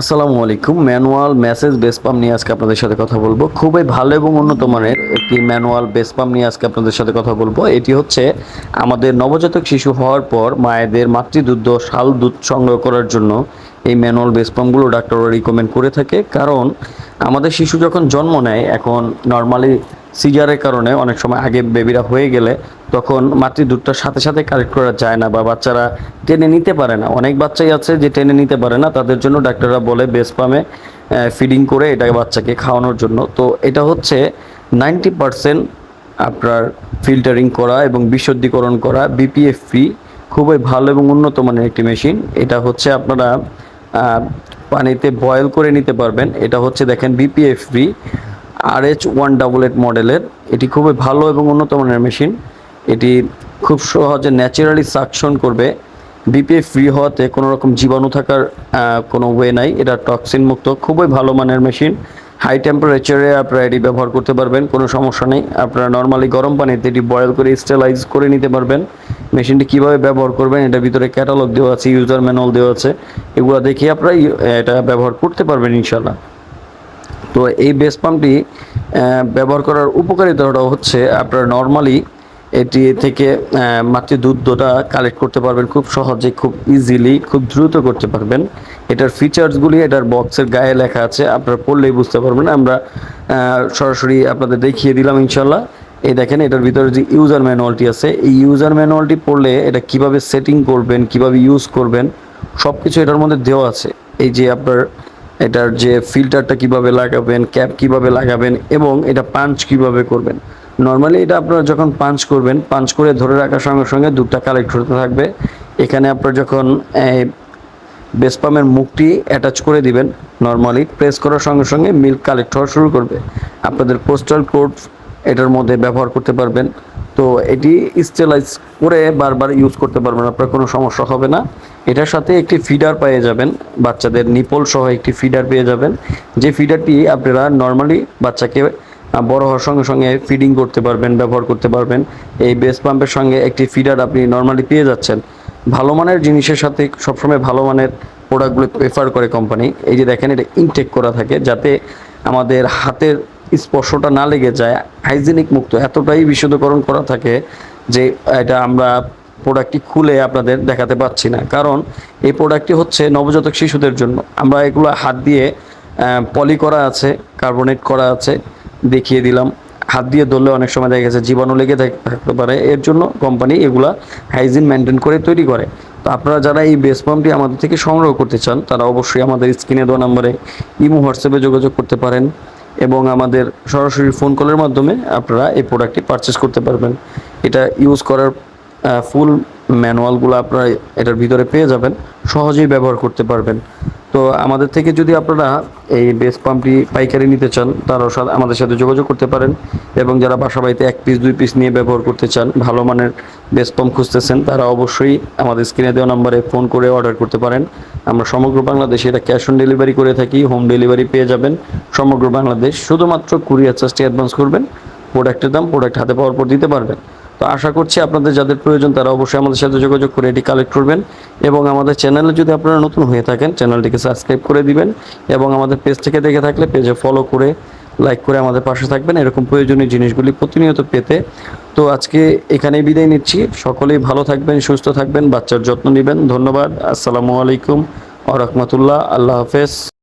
আসসালামু আলাইকুম। Manual message base pump নিয়ে আজকে আপনাদের সাথে কথা বলব। খুবই ভালো এবং উন্নত মানের একটি ম্যানুয়াল বেস পাম্প নিয়ে আজকে আপনাদের সাথে কথা বলব। এটি হচ্ছে আমাদের নবজাতক শিশু হওয়ার পর মায়েদের মাতৃদুগ্ধ শাল দুধ সংগ্রহ করার জন্য এই ম্যানুয়াল বেস পাম্পগুলো ডাক্তাররা রিকমেন্ড করে থাকে। কারণ আমাদের শিশু যখন জন্ম নেয়, এখন নর্মালি সিজারের কারণে অনেক সময় আগে বেবিরা হয়ে গেলে তখন মাতৃদুধটার সাথে সাথে কালেক্ট করা যায় না বা বাচ্চারা টেনে নিতে পারে না। অনেক বাচ্চাই আছে যে টেনে নিতে পারে না, তাদের জন্য ডাক্তাররা বলে বেস পামে ফিডিং করে এটা বাচ্চাকে খাওয়ানোর জন্য। তো এটা হচ্ছে নাইনটি পারসেন্ট আপনার ফিল্টারিং করা এবং বিশুদ্ধিকরণ করা বিপিএফ ফ্রি খুবই ভালো এবং উন্নত মানের একটি মেশিন এটা হচ্ছে আপনারা পানিতে বয়েল করে নিতে পারবেন। এটা হচ্ছে দেখেন BPF free R H one double eight মডেলের এটি খুবই ভালো এবং উন্নত মানের মেশিন। এটি খুব সহজে ন্যাচারালি সাকশন করবে। বিপিএ ফ্রি হওয়াতে কোনো রকম জীবাণু থাকার কোনো ওয়ে নাই। এটা টক্সিন মুক্ত। খুবই ভালো মানের মেশিন। হাই টেম্পারেচারে আপনারা এটি ব্যবহার করতে পারবেন। কোনো সমস্যা নেই। আপনারা নর্মালি গরম পানিতে এটি বয়েল করে স্টেলাইজ করে নিতে পারবেন। মেশিনটি কীভাবে ব্যবহার করবেন এটা ভিতরে ক্যাটালগ দেওয়া আছে ইউজার ম্যানুয়াল দেওয়া আছে। এগুলো দেখে আপনারা এটা ব্যবহার করতে পারবেন ইনশাল্লাহ তো এই বেস পাম্পটি ব্যবহার করার উপকারিতাটা হচ্ছে আপনার নর্মালি এটি থেকে আহ, মাতৃ দুধটা কালেক্ট করতে পারবেন খুব সহজে খুব ইজিলি খুব দ্রুত করতে পারবেন। এটার ফিচার্সগুলি এটার বক্সের গায়ে লেখা আছে আপনারা পড়লেই বুঝতে পারবেন। আমরা সরাসরি আপনাদের দেখিয়ে দিলাম ইনশাল্লাহ এই দেখেন এটার ভিতরে যে ইউজার ম্যানুয়ালটি আছে এই ইউজার ম্যানুয়ালটি পড়লে এটা কীভাবে সেটিং করবেন কীভাবে ইউজ করবেন সব কিছু এটার মধ্যে দেওয়া আছে। এই যে আপনার এটার যে ফিল্টারটা কীভাবে লাগাবেন ক্যাপ কীভাবে লাগাবেন এবং এটা পাঞ্চ কীভাবে করবেন। নর্মালি এটা আপনারা যখন পাঞ্চ করবেন পাঞ্চ করে ধরে রাখার সঙ্গে সঙ্গে দুধটা কালেক্ট হতে থাকবে। এখানে আপনার যখন বেসপামের মুখটি অ্যাটাচ করে দিবেন নর্মালি প্রেস করার সঙ্গে সঙ্গে মিল্ক কালেক্ট হওয়া শুরু করবে। আপনাদের পোস্টাল কোড এটার মধ্যে ব্যবহার করতে পারবেন। তো এটি স্টেলাইজ করে বারবার ইউজ করতে পারবেন, আপনার কোনো সমস্যা হবে না। এটার সাথে একটি ফিডার পেয়ে যাবেন, বাচ্চাদের নিপল সহ একটি ফিডার পেয়ে যাবেন। যে ফিডারটি আপনারা নর্মালি বাচ্চাকে বড় হওয়ার সঙ্গে সঙ্গে ফিডিং করতে পারবেন, ব্যবহার করতে পারবেন। এই বেস পাম্পের সঙ্গে একটি ফিডার আপনি নর্মালি পেয়ে যাচ্ছেন। ভালো মানের জিনিসের সাথে সবসময় ভালো মানের প্রোডাক্টগুলো প্রেফার করে কোম্পানি এই যে দেখেন, এটা ইনটেক করা থাকে যাতে আমাদের হাতের স্পর্শটা না লেগে যায় হাইজিনিক মুক্ত। এতটাই বিশুদ্ধকরণ করা থাকে যে এটা আমরা প্রোডাক্টটি খুলে আপনাদের দেখাতে পাচ্ছি না। কারণ এই প্রোডাক্টটি হচ্ছে নবজাতক শিশুদের জন্য। আমরা এগুলো হাত দিয়ে পলি করা আছে কার্বনেট করা আছে, দেখিয়ে দিলাম। হাত দিয়ে ধরলে অনেক সময় দেখা গেছে জীবাণু লেগে থাকতে পারে। এর জন্য কোম্পানি এগুলা হাইজিন মেনটেন করে তৈরি করে। তো আপনারা যারা এই বেস পাম্পটি আমাদের থেকে সংগ্রহ করতে চান, তারা অবশ্যই আমাদের স্ক্রিনে দেওয়া নাম্বারে ইমো হোয়াটসঅ্যাপে যোগাযোগ করতে পারেন এবং আমাদের সরাসরি ফোন কলের মাধ্যমে আপনারা এই প্রোডাক্টটি পারচেস করতে পারবেন। এটা ইউজ করার ফুল ম্যানুয়ালগুলো আপনারা এটার ভিতরে পেয়ে যাবেন। সহজেই ব্যবহার করতে পারবেন। তো আমাদের থেকে যদি আপনারা এই বেস পাম্পটি পাইকারি নিতে চান, তারাও আমাদের সাথে যোগাযোগ করতে পারেন এবং যারা বাসা বাড়িতে এক পিস দুই পিস নিয়ে ব্যবহার করতে চান, ভালো মানের বেস পাম্প খুঁজতেছেন, তারা অবশ্যই আমাদের স্ক্রিনে দেওয়া নম্বরে ফোন করে অর্ডার করতে পারেন। আমরা সমগ্র বাংলাদেশে এটা ক্যাশ অন ডেলিভারি করে থাকি হোম ডেলিভারি পেয়ে যাবেন। সমগ্র বাংলাদেশ শুধুমাত্র কুরিয়ার চার্জটি অ্যাডভান্স করবেন। প্রোডাক্টের দাম প্রোডাক্ট হাতে পাওয়ার পর দিতে পারবেন। তো আশা করছি আপনাদের যাদের প্রয়োজন তারা অবশ্যই আমাদের সাথে যোগাযোগ করে এটি কালেক্ট করবেন এবং আমাদের চ্যানেলে যদি আপনারা নতুন হয়ে থাকেন চ্যানেলটিকে সাবস্ক্রাইব করে দিবেন এবং আমাদের পেজ থেকে দেখে থাকলে পেজে ফলো করে লাইক করে আমাদের পাশে থাকবেন। এরকম প্রয়োজনীয় জিনিসগুলি প্রতিনিয়ত পেতে। তো আজকে এখানেই বিদায় নিচ্ছি। সকলেই ভালো থাকবেন, সুস্থ থাকবেন, বাচ্চার যত্ন নেবেন। ধন্যবাদ। আসসালামু আলাইকুম। আ আল্লাহ হাফেজ।